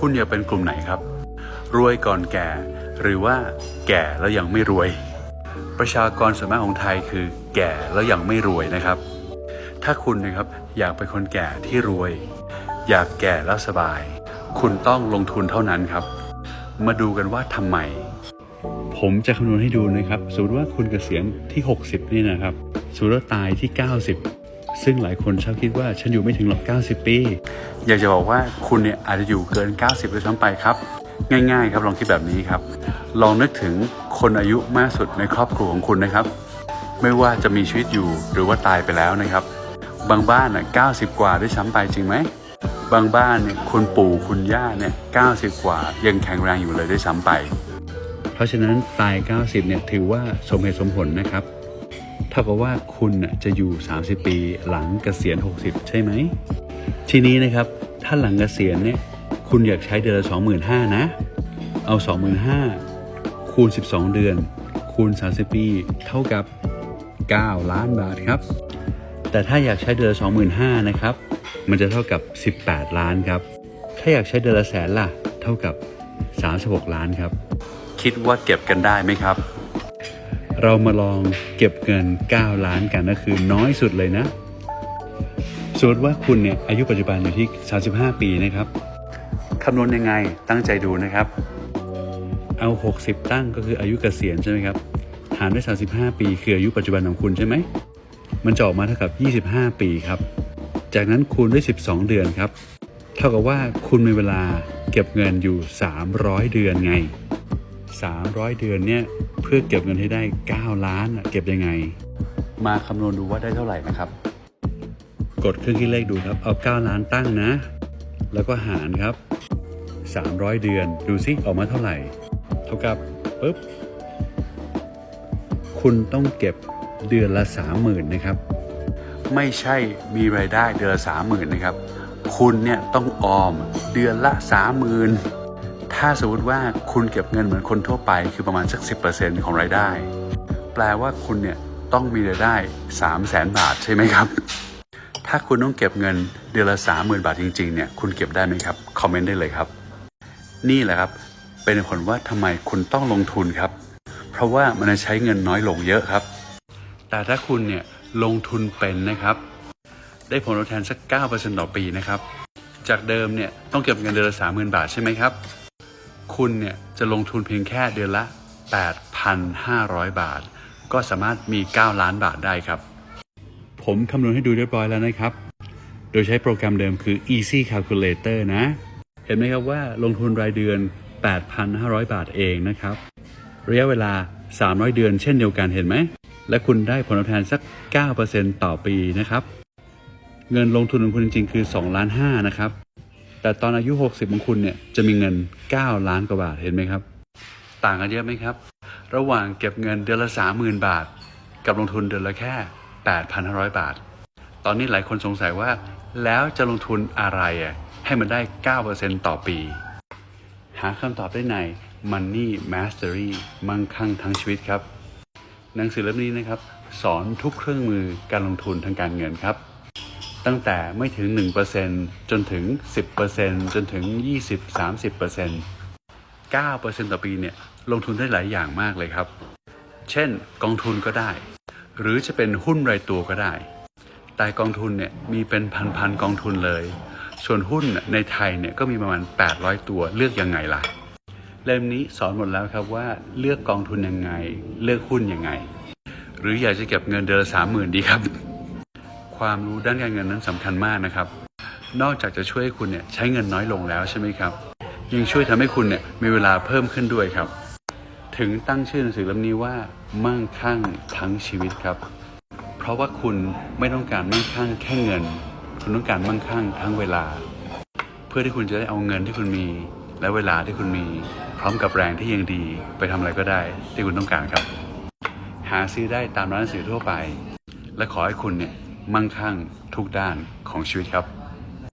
คุณอยากเป็นกลุ่มไหนครับ รวยก่อนแก่ หรือว่าแก่แล้วยังไม่รวย ประชากรส่วนมากของไทยคือ แก่แล้วยังไม่รวยนะครับ ถ้าคุณนะครับอยากเป็นคนแก่ที่รวย อยากแก่แล้วสบาย คุณต้องลงทุนเท่านั้นครับ มาดูกันว่าทำไม ผมจะคำนวณให้ดูนะครับ สมมติว่าคุณเกษียณที่ 60 นี่นะครับสมมติว่าตายที่ 90 ซึ่งหลายคนชอบคิดว่าฉันอยู่ไม่ถึงหรอก 90 ปี อยากจะบอกว่าคุณเนี่ยอาจจะอยู่เกิน 90ด้วยซ้ำไปครับ ง่ายๆครับลองคิดแบบนี้ครับ ลองนึกถึงคนอายุมากสุดในครอบครัวของคุณนะครับ ไม่ว่าจะมีชีวิตอยู่หรือว่าตายไปแล้วนะครับ บางบ้านน่ะ90 กว่าด้วยซ้ำไปจริงไหมบางบ้านเนี่ยคุณปู่คุณย่าเนี่ย90 กว่า ยังแข็งแรงอยู่เลยด้วยซ้ำไป เพราะฉะนั้นตาย 90เนี่ยถือว่าสมเหตุสมผลนะครับ ท่ากับว่าคุณจะอยู่ 30 ปีหลังเกษียณ 60 ใช่ไหม ทีนี้นะครับถ้าหลังเกษียณเนี่ยคุณอยากใช้เดือนละ25,000นะ เอา 25,000 คูณ 12 เดือน คูณ 30 ปี เท่ากับ 9 ล้านบาทครับ แต่ถ้าอยากใช้เดือนละ25,000นะครับ มันจะเท่ากับ 18 ล้านครับ ถ้าอยากใช้เดือนละแสนล่ะ เท่ากับ 36 ล้านครับ คิดว่าเก็บกันได้ไหมครับ เรามาลองเก็บเงิน 9 ล้านกันก็คือน้อยสุดเลยนะสมมติว่าคุณเนี่ยอายุปัจจุบันอยู่ที่ 35 ปีนะครับคำนวณยังไงตั้งใจดูนะครับ เอา 60 ตั้งก็คืออายุเกษียณใช่ไหมครับหารด้วย 35 ปีคืออายุปัจจุบันของคุณใช่ไหมมันจะออกมาเท่ากับ 25 ปีครับ จากนั้นคูณด้วย 12 เดือนครับ เท่ากับว่าคุณมีเวลาเก็บเงินอยู่ 300 เดือนไง 300 เดือนเนี่ยเพื่อเก็บเงินให้ได้ 9 ล้านน่ะเก็บยังไง มาคำนวณดูว่าได้เท่าไหร่นะครับ กดเครื่องคิดเลขดูครับเอา 9 ล้านตั้งนะ แล้วก็หารครับ 300 เดือนดูซิออกมาเท่าไหร่ เท่ากับปุ๊บคุณต้องเก็บเดือนละ 30,000นะครับ ไม่ใช่มีรายได้เดือนละ30,000นะครับ คุณเนี่ยต้องออมเดือนละ 30,000 ถ้าสมมติว่าคุณเก็บเงินเหมือนคนทั่วไปคือประมาณสัก 10%ของรายได้ แปลว่าคุณเนี่ยต้องมีรายได้ 3 0 0แสนบาทใช่ไหมครับ ถ้าคุณต้องเก็บเงินเดือนละ30,000 บาทจริงๆเนี่ยคุณเก็บได้ไหมครับ คอมเมนต์ได้เลยครับ นี่แหละครับ เป็นผลว่าทำไมคุณต้องลงทุนครับ เพราะว่ามันจะใช้เงินน้อยลงเยอะครับ แต่ถ้าคุณเนี่ยลงทุนเป็นนะครับ ได้ผลตอบแทนสัก 9%ต่อปีนะครับ จากเดิมเนี่ยต้องเก็บเงินเดือนละ30,000 บาทใช่ไหมครับ คุณเนี่ยจะลงทุนเพียงแค่เดือนละ 8,500 บาท ก็สามารถมี 9 ล้านบาทได้ครับ ผมคำนวณให้ดูเรียบร้อยแล้วนะครับ โดยใช้โปรแกรมเดิมคือ Easy Calculator นะ เห็นไหมครับว่าลงทุนรายเดือน 8,500 บาทเองนะครับ ระยะเวลา 300 เดือนเช่นเดียวกันเห็นไหม และคุณได้ผลตอบแทนสัก 9%ต่อปีนะครับ เงินลงทุนของคุณจริงๆ คือ2ล้าน5นะครับ แต่ตอนอายุ 60ของคุณเนี่ยจะมีเงิน 9 ล้านกว่าบาทเห็นไหมครับ ต่างกันเยอะไหมครับ ระหว่างเก็บเงินเดือนละ30,000 บาท กับลงทุนเดือนละแค่ 8,500 บาท ตอนนี้หลายคนสงสัยว่า แล้วจะลงทุนอะไรอะให้มันได้ 9%ต่อปี หาคำตอบได้ใน Money Mastery มั่งคั่งทั้งชีวิตครับ หนังสือเล่มนี้นะครับ สอนทุกเครื่องมือการลงทุนทางการเงินครับ ตั้งแต่ไม่ถึง 1%จนถึง 10%จนถึง 20-30% 9%ต่อปีเนี่ยลงทุนได้หลายอย่างมากเลยครับ เช่นกองทุนก็ได้ หรือจะเป็นหุ้นรายตัวก็ได้ แต่กองทุนเนี่ยมีเป็นพันๆกองทุนเลย ส่วนหุ้นในไทยเนี่ยก็มีประมาณ 800 ตัวเลือกยังไงล่ะ เล่มนี้สอนหมดแล้วครับว่าเลือกกองทุนยังไง เลือกหุ้นยังไง หรืออยากจะเก็บเงินเดือนละสามหมื่นดีครับ ความรู้ด้านการเงินนั้นสำคัญมากนะครับ นอกจากจะช่วยให้คุณเนี่ยใช้เงินน้อยลงแล้วใช่ไหมครับ ยังช่วยทำให้คุณเนี่ยมีเวลาเพิ่มขึ้นด้วยครับ ถึงตั้งชื่อหนังสือเล่มนี้ว่ามั่งคั่งทั้งชีวิตครับ เพราะว่าคุณไม่ต้องการมั่งคั่งแค่เงิน คุณต้องการมั่งคั่งทั้งเวลา เพื่อที่คุณจะได้เอาเงินที่คุณมี และเวลาที่คุณมี พร้อมกับแรงที่ยังดี ไปทำอะไรก็ได้ที่คุณต้องการครับ หาซื้อได้ตามร้านหนังสือทั่วไป และขอให้คุณเนี่ย มั่งคั่งทุกด้านของชีวิตครับ